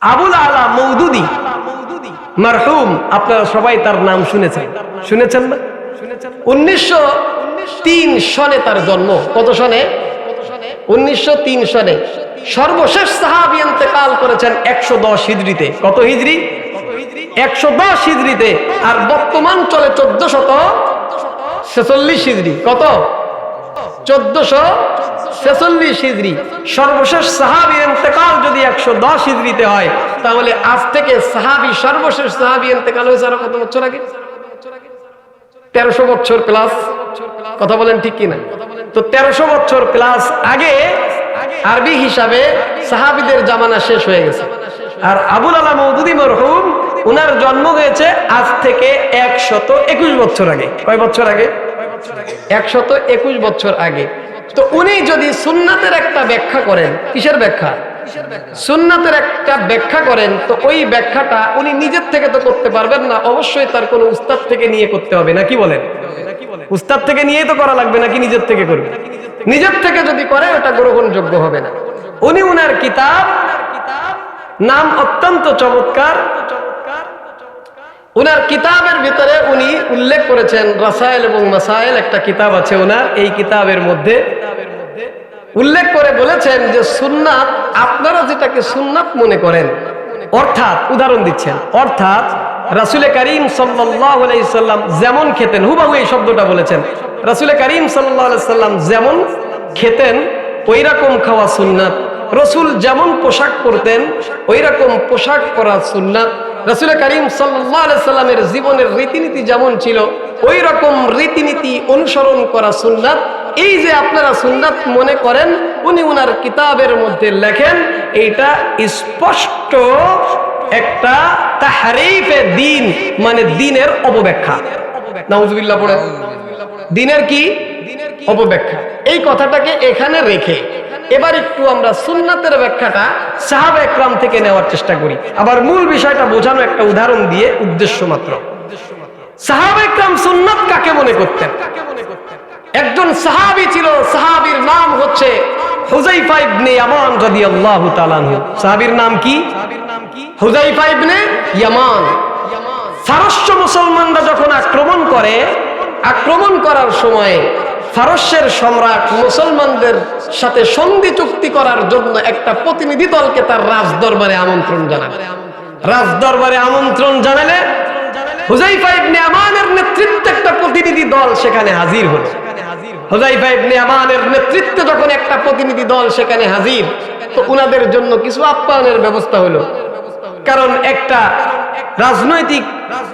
আবুল আলা মৌদুদি। মারহুম, আপনারা সবাই তার নাম শুনেছেন। শুনেছেন না? উনিশশো তিন সনে তার জন্ম। কত সনে? উনিশশো তিন সনে। সর্বশেষ সাহাবি ইন্তেকাল করেছেন একশো দশ হিজড়িতে। কত হিজড়ি? একশো দশ হিজড়িতে। আর বর্তমান চলে চোদ্দ শত ছেচল্লিশ হিজড়ি। কত? চোদ্দশো ছেচল্লিশ হিজড়ি সর্বশেষ যদি একশো দশ হিজড়িতে হয়, তাহলে আজ থেকে তেরোশো বছর প্লাস আগে আরবি হিসাবে সাহাবিদের জামানা শেষ হয়ে গেছে। আর আবুল আলা উনার জন্ম হয়েছে আজ থেকে একশত একুশ বছর আগে। কয় বছর আগে? একশত একুশ বছর আগে। তো উনি যদি সুন্নাতের একটা ব্যাখ্যা করেন কিসের ব্যাখ্যা? সুন্নাতের একটা ব্যাখ্যা করেন তো ওই ব্যাখ্যাটা উনি নিজের থেকে তো করতে পারবেন না অবশ্যই তার কোনো উস্তাদ থেকে নিয়ে করতে হবে নাকি বলেন? উস্তাদ থেকে নিয়েই তো করা লাগবে নাকি নিজের থেকে করবে? নিজের থেকে যদি করে ওটা গ্রহণযোগ্য হবে না। উনি উনার কিতাব নাম অত্যন্ত চমৎকার। উনার কিতাবের ভিতরে উনি উল্লেখ করেছেন রাসায়েল এবং মাসাইল একটা কিতাব আছে ওনার এই কিতাবের মধ্যে উল্লেখ করে বলেছেন যে সুন্নাত, আপনারা যেটাকে সুন্নাত মনে করেন, অর্থাৎ উদাহরণ দিচ্ছেন, অর্থাৎ রাসুলে করিম সাল্লাম যেমন খেতেন, হুবাহু এই শব্দটা বলেছেন, রাসুলে করিম সাল্লাম যেমন খেতেন ওই রকম খাওয়া সুন্নাত, রসুল যেমন পোশাক পরতেন ওই রকম পোশাক পরা সুন্নাত রসুল করিম সাল্লামের জীবনের রীতিনীতি যেমন ছিল ওই রকম রীতিনীতি অনুসরণ করা সুন্নাত। এই যে আপনারা সুন্নাত মনে করেন উনি উনার কিতাবের মধ্যে লেখেন এইটা স্পষ্ট একটা তাহারিফে দিন মানে দিনের অপব্যাখ্যা। নাউজুবিল্লাহ পড়ে। দিনের কি? অপব্যাখ্যা। এই কথাটাকে এখানে রেখে এবার একটু আমরা সুন্নাতের ব্যাখ্যাটা সাহাব একরাম থেকে নেওয়ার চেষ্টা করি। আবার মূল বিষয়টা বোঝানো একটা উদাহরণ দিয়ে উদ্দেশ্য মাত্র। সাহাব একরাম সুন্নাত কাকে মনে করতেন? একজন সাহাবি ছিল, সাহাবির নাম হচ্ছে ইয়ামান নাম কি? ফারস্য মুসলমানরা যখন আক্রমণ করে, আক্রমণ করার সময় ফারস্যের সম্রাট মুসলমানদের সাথে সন্ধি চুক্তি করার জন্য একটা প্রতিনিধি দলকে তার রাজ দরবারে আমন্ত্রণ জানাবে। রাজ দরবারে আমন্ত্রণ জানালে নেতৃত্বে একটা প্রতিনিধি দল সেখানে হাজির নেতৃত্বে যখন একটা প্রতিনিধি দল সেখানে হাজির উনাদের জন্য কিছু আপ্যায়নের ব্যবস্থা হলো। কারণ একটা রাজনৈতিক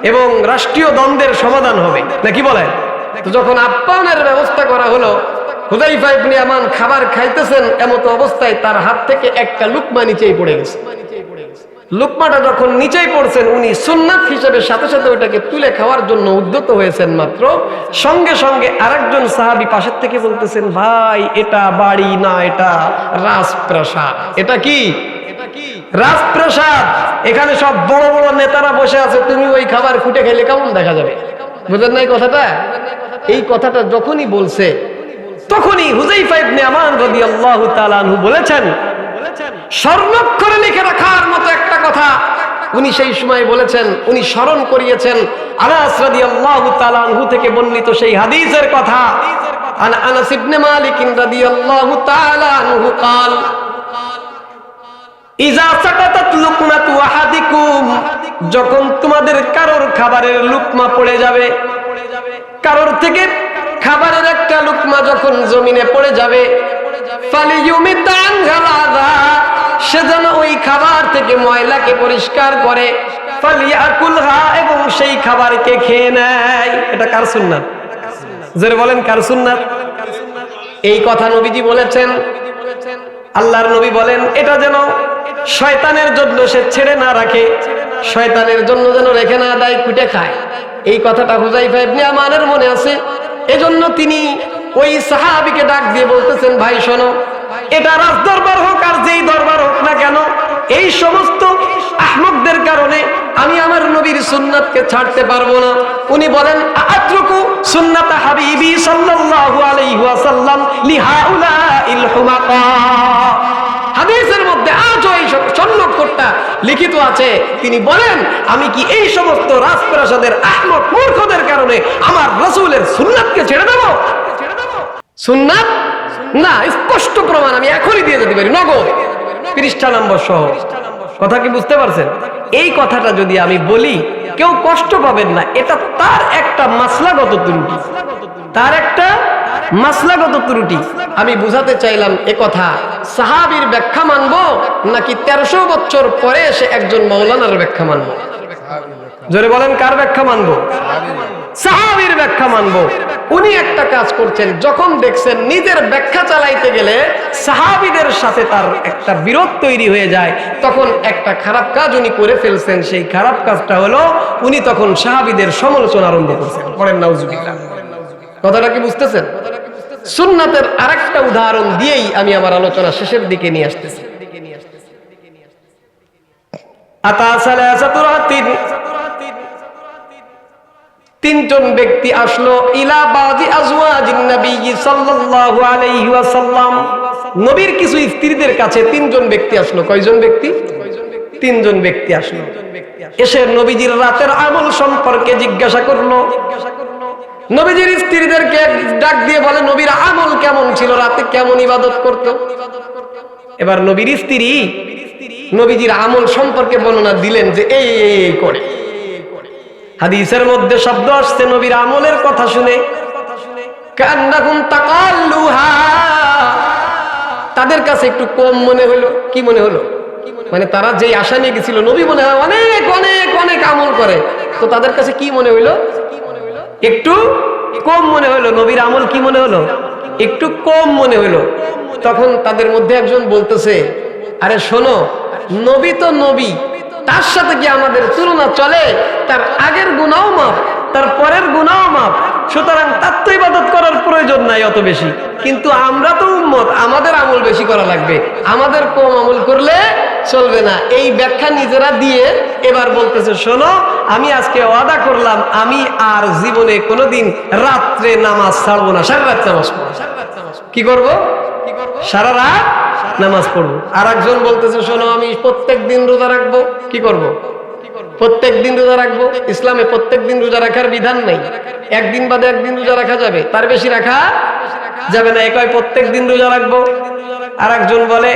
এবং রাষ্ট্রীয় দ্বন্দ্বের সমাধান হবে। নাকি বলেন? তো যখন আপ্যায়নের ব্যবস্থা করা হলো হুদাইফা ইবনে আমান খাবার খাইতেছেন এমত অবস্থায় তার হাত থেকে একটা লুকমা নিচেই পড়ে গেছে। লুকমাটা যখন নিচেই পড়ছেন, উনি সুন্নাত হিসেবে সাথে সাথে ওটাকে তুলে খাওয়ার জন্য উদ্যত হয়েছেন মাত্র। সঙ্গে সঙ্গে আরেকজন সাহাবি পাশের থেকে বলতেছেন, ভাই, এটা বাড়ি না, এটা রাজপ্রাসাদ। এটা কি? রাজপ্রাসাদ। এখানে সব বড় বড় নেতারা বসে আছে, তুমি ওই খাবার খুঁটে খেলে কেমন দেখা যাবে? বুঝলেন না এই কথাটা? এই কথাটা যখনই বলছে তখনই হুজাইফা ইবনে আমান রাদিয়াল্লাহু তাআলা আনহু বলেছেন স্বর্ণাক্ষরে লিখে রাখার মতো একটা কথা উনি সেই সময় বলেছেন উনি স্মরণ করিয়েছেন আনাস রাদিয়াল্লাহু তাআলা আনহু থেকে বর্ণিত সেই হাদিসের কথা আন আনাস ইবনে মালিক রাদিয়াল্লাহু তাআলা আনহু قال ইজা সাকাতাত লুকমাতু আহাদিকুম যখন তোমাদের কারোর খাবারের লুকমা পড়ে যাবে কারোর থেকে খাবারের একটা লুকমা যখন জমিনে পড়ে যাবে সে যেন ওই খাবার থেকে ময়লাকে পরিষ্কার করে এবং সেই খাবারকে খেয়ে নেয়। এটা কার সুন্নাত? বলেন, কার সুন্নাত? এই কথা নবীজি বলেছেন আল্লাহর নবী বলেন, এটা যেন শয়তানের জন্য সে ছেড়ে না রাখে। শয়তানের জন্য যেন রেখে না দেয়, কুটে খায়। এই কথাটা হুজাইফা ইবনে আমানের মনে আছে। এজন্য তিনি ওই সাহাবিকে ডাক দিয়ে বলতেছেন, ভাই, শোনো, এটা রাজ দরবার হোক আর যেই দরবার হোক না কেন, এই সমস্ত আহমকদের কারণে আমি আমার নবীর সুন্নাতকে ছাড়তে পারব না। উনি বলেন আত্রকু সুন্নাত হাবিবি সাল্লাল্লাহু আলাইহি ওয়াসাল্লাম লিহাউলা ইল হুমাকা। হাদিসের মধ্যে আজ ওই সন্ন্যকর্তা লিখিত আছে। তিনি বলেন, আমি কি এই সমস্ত রাজপ্রাসাদের আহমদ মূর্খদের কারণে আমার রসুলের সুন্নাতকে ছেড়ে দেব? সুন্নাত? না, স্পষ্ট প্রমাণ আমি এখনই দিয়ে যেতে পারি, নগদ। পৃষ্ঠা নম্বর সহ। কথা কি বুঝতে পারছেন? এই কথাটা যদি আমি বলি, কেউ কষ্ট পাবেন না। এটা তার একটা মাসলাগত ত্রুটি। তার একটা মাসলাগত ত্রুটি। আমি বুঝাতে চাইলাম এ কথা, সাহাবির ব্যাখ্যা মানব নাকি তেরোশো বছর পরে এসে একজন মৌলানার ব্যাখ্যা মানব? জোরে বলেন, কার ব্যাখ্যা মানব? সাহাবির ব্যাখ্যা মানবো। উনি একটা কাজ করছেন, যখন দেখছেন নিজের ব্যাখ্যা চালাইতে গেলে সাহাবিদের সাথে তার একটা বিরোধ তৈরি হয়ে যায়, তখন একটা খারাপ কাজ উনি করে ফেলছেন। সেই খারাপ কাজটা হলো, উনি তখন সাহাবিদের সমালোচনা আরম্ভ করছেন। পড়েন, নাউজুবিল্লাহ। কথাটা কি বুঝতেছেন? সুন্নাতের আরেকটা উদাহরণ দিয়েই আমি আমার আলোচনা শেষের দিকে নিয়ে আসতেছি। আতা সালাসাতু রাতিন তিনজন ব্যক্তি আসলো নবীর কিছু স্ত্রীদের কাছে তিনজন ব্যক্তি আসলো। কয়জন ব্যক্তি? তিনজন ব্যক্তি আসলো। এসে নবীজির রাতের আমল সম্পর্কে জিজ্ঞাসা করল। নবীজির স্ত্রীদেরকে ডাক দিয়ে বলে, নবীর আমল কেমন ছিল? রাতে কেমন ইবাদত করত? এবার নবীর স্ত্রী নবীজির আমল সম্পর্কে বর্ণনা দিলেন যে এই এই, করে। হাদিসের মধ্যে শব্দ আসছে নবীর আমলের কথা শুনে। তাদের কাছে একটু কম মনে হলো। কি মনে হলো? মানে তারা যেই আশা নিয়ে গেছিল, নবী মনে হয় অনেক অনেক অনেক আমল করে। তো তাদের কাছে কি মনে হইল একটু কম মনে হলো। নবীর আমল কি মনে হলো? একটু কম মনে হলো। তখন তাদের মধ্যে একজন বলতেছে, আরে শোনো, নবী তো নবী, তার সাথে কি আমাদের তুলনা চলে? তার আগের গুণাও মাপ তার পরের গুণাও মাপ সুতরাং তার তো ইবাদত করার প্রয়োজন নাই অত বেশি। কিন্তু আমরা তো উম্মত, আমাদের আমল বেশি করা লাগবে। আমাদের কম আমল করলে চলবে না। এই ব্যাখ্যা নিজেরা দিয়ে এবার বলতেছে, শোনো, আমি আজকে ওয়াদা করলাম, আমি আর জীবনে কোনোদিন রাত্রে নামাজ ছাড়বো না। সারা রাত নামাজ পড়ব। কি করব? সারা রাত নামাজ পড়ব। আর একজন বলতেছে, শোনো, আমি প্রত্যেক দিন রোজা রাখব। কি করব। প্রত্যেক দিন রোজা রাখব। ইসলামে প্রত্যেক দিন রোজা রাখার বিধান নেই। একদিন বাদে একদিন রোজা রাখা যাবে। তার বেশি রাখা যাবে না। একই প্রত্যেক দিন রোজা রাখব। আর একজন বলে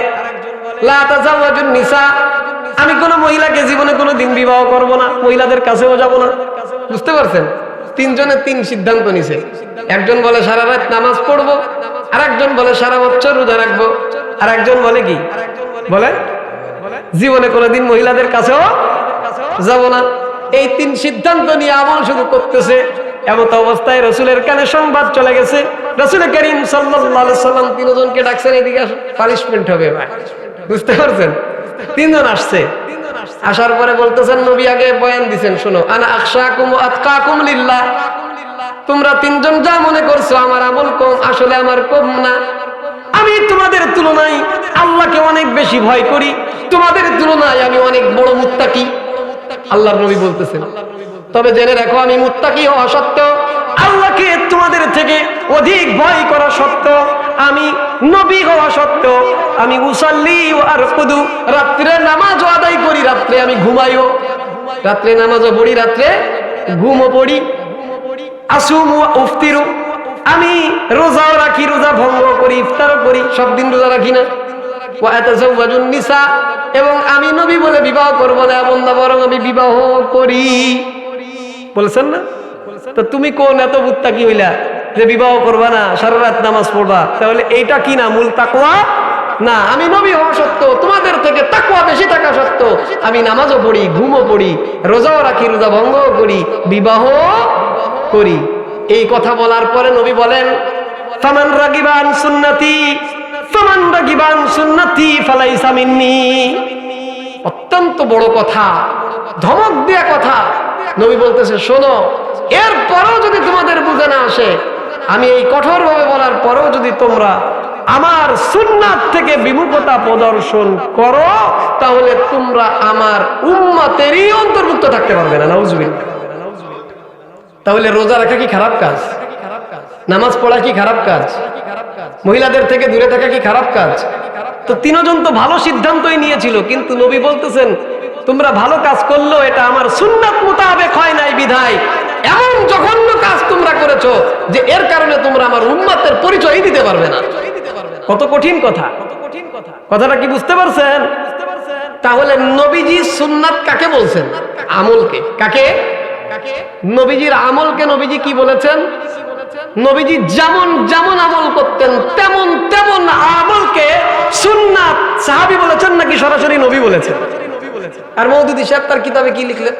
আমি কোনো মহিলাকে জীবনে কোনো দিন বিবাহ করব না। মহিলাদের কাছেও যাব না। বুঝতে পারছেন? তিনজনে তিন সিদ্ধান্ত নিছে। একজন বলে, সারা রাত নামাজ পড়ব। আর একজন বলে, সারা বছর রোজা রাখব। আর একজন বলে কি? বলে, জীবনে কোনোদিন মহিলাদের কাছেও যাব না এই তিন সিদ্ধান্ত নিয়ে আমল শুরু করতেছে। এমত অবস্থায় রসুলের কানে সংবাদ চলে গেছে। রসুল করিম সাল্লাম তিনজনকে ডাকছেন, এদিকে পানিশমেন্ট হবে ভাই। বুঝতে পারছেন? তিনজন আসছে। আসার পরে বলতেছেন, নবী আগে বয়ান দিছেন, শোনো। আনা তোমরা তিনজন যা মনে করছ, আমার আমল কম, আসলে আমার কম না। আমি তোমাদের তুলনায় আল্লাহকে অনেক বেশি ভয় করি। তোমাদের তুলনায় আমি অনেক বড় মুত্তাকি। আল্লাহর নবী বলতেছেন। তবে জেনে রাখো, আমি মুত্তাকি হওয়া সত্ত্বেও আল্লাহকে তোমাদের থেকে অধিক ভয় করা সত্ত্বেও আমি নবী হওয়া সত্ত্বেও আমি উসাল্লি আর কুদু রাত্রে নামাজও আদায় করি, রাত্রে আমি ঘুমাইও। রাত্রে নামাজও পড়ি, রাত্রে ঘুমও পড়ি। আসুম উফতিরু, আমি রোজাও রাখি, রোজা ভঙ্গ করি, ইফতারও করি, সব দিন রোজা রাখি না। এবং আমি নবী বলে বিবাহ করব না এমন না বরং আমি বিবাহ করি। বলছেন না? তো তুমি কোন এত বুত্তা কি হইলা যে বিবাহ করবা না, সারা রাত নামাজ পড়বা? তাহলে এইটা কি না মূল তাকওয়া? না, আমি নবী হওয়া সত্ত্বেও, তোমাদের থেকে তাকুয়া বেশি থাকা সত্ত্বেও আমি নামাজও পড়ি, ঘুমও পড়ি, রোজাও রাখি, রোজা ভঙ্গও করি, বিবাহ করি। এই কথা বলার পরে নবী বলেন, ফামান রাগিবান সুন্নতি অত্যন্ত বড় কথা, ধমক কথা। নবী বলতেছে, শোনো যদি তোমাদের বুঝে না আসে, আমি এই কঠোরভাবে বলার পরেও যদি তোমরা আমার সুন্নাত থেকে বিমুখতা প্রদর্শন করো, তাহলে তোমরা আমার উম্মতেরই অন্তর্ভুক্ত থাকতে পারবে না তাহলে রোজা রাখা কি খারাপ কাজ? নামাজ পড়া কি খারাপ কাজ? মহিলাদের থেকে দূরে থাকা কি খারাপ কাজ? তো তিনজন তো ভালো সিদ্ধান্তই নিয়েছিল, কিন্তু নবী বলতেছেন, তোমরা ভালো কাজ করল, এটা আমার সুন্নাত মোতাবেক হয় নাই বিধায়। এমন জঘন্য কাজ তোমরা করেছ যে এর কারণে তোমরা আমার উম্মাতের পরিচয় দিতে পারবে না। কত কঠিন কথা। কথাটা কি বুঝতে পারছেন? তাহলে নবীজি সুন্নাত কাকে বলছেন? আমলকে। কাকে? নবীজির আমলকে নবীজি কি বলেছেন? নবীজি যেমন যেমন আমল করতেন, তেমন তেমন আমলকে সুন্নাত সাহাবি বলেছেন নাকি সরাসরি নবী বলেছেন? আর মৌদুদি সাহেব তার কিতাবে কি লিখলেন?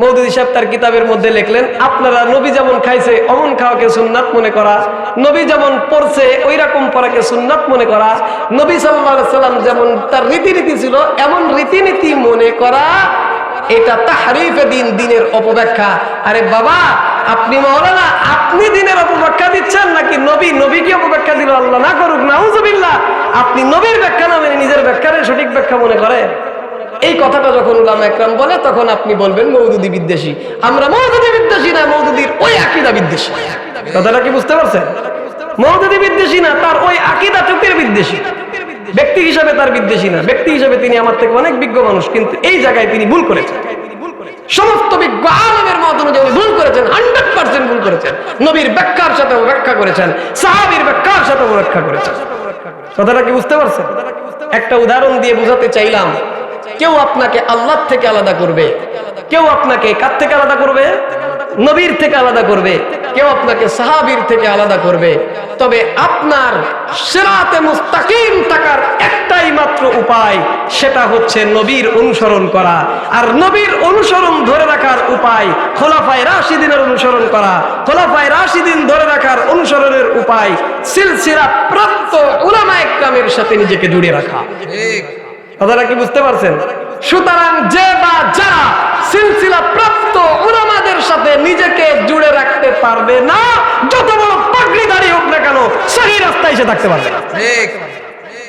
মৌদুদি সাহেব তার কিতাবের মধ্যে লিখলেন, আপনারা নবী যেমন খাইছে, অমন খাওয়াকে সুন্নাত মনে করা। নবী যেমন পড়ছে ওই রকম পড়াকে সুন্নাত মনে করা। নবী সাল্লাল্লাহু সাল্লাম যেমন তার রীতিনীতি ছিল, এমন রীতিনীতি মনে করা। এটা তাহারিফে দিন, দিনের অপব্যাখ্যা। আরে বাবা আপনি মৌলানা, আপনি দিনের অপব্যাখ্যা দিচ্ছেন নাকি নবী? নবী কি অপব্যাখ্যা দিল আল্লাহ, না করুক, নাউজুবিল্লাহ। আপনি নবীর ব্যাখ্যা না মেনে নিজের ব্যাখ্যার সঠিক ব্যাখ্যা মনে করেন? এই কথাটা যখন উলামা একরাম বলে, তখন আপনি বলবেন মৌদুদি বিদ্বেষী। আমরা মৌদুদি বিদ্বেষী না, মৌদুদির ওই আকিদা বিদ্বেষী। কথাটা কি বুঝতে পারছেন? মৌদুদি বিদ্বেষী না, তার ওই আকিদা টুকের বিদ্বেষী। ব্যক্তি হিসাবে তার বিদ্বেষী না। ব্যক্তি হিসাবে তিনি আমার থেকে অনেক বিজ্ঞ মানুষ, কিন্তু এই জায়গায় তিনি ভুল করেছেন। সমস্ত বিজ্ঞ আলমের মত অনুযায়ী ভুল করেছেন হান্ড্রেড পার্সেন্ট ভুল করেছেন। নবীর ব্যাখ্যার সাথে ব্যাখ্যা করেছেন, সাহাবির ব্যাখ্যার সাথে ব্যাখ্যা করেছেন। কথাটা কি বুঝতে পারছেন? একটা উদাহরণ দিয়ে বুঝাতে চাইলাম, কেউ আপনাকে আল্লাহ থেকে আলাদা করবে, কেউ আপনাকে কার থেকে আলাদা করবে? নবীর থেকে আলাদা করবে। কেউ আপনাকে সাহাবীর থেকে আলাদা করবে। তবে আপনার সেরাতে মুস্তাকিম থাকার একটাই মাত্র উপায় সেটা হচ্ছে নবীর অনুসরণ করা। আর নবীর অনুসরণ ধরে রাখার উপায় খোলাফায় রাশিদিনের অনুসরণ করা। খোলাফায় রাশিদিন ধরে রাখার অনুসরণের উপায় সিলসিলা প্রাপ্ত উলামা একরামের সাথে নিজেকে জুড়ে রাখা। কথাটা কি বুঝতে পারছেন? সুতরাং যে বা যা সিলসিলা প্রাপ্ত উলামাদের সাথে নিজেকে জুড়ে রাখতে পারবে না, যত বড় পাগড়ি দাঁড়িয়ে হোক না কেন, সেই রাস্তায় সে থাকতে পারবে। ঠিক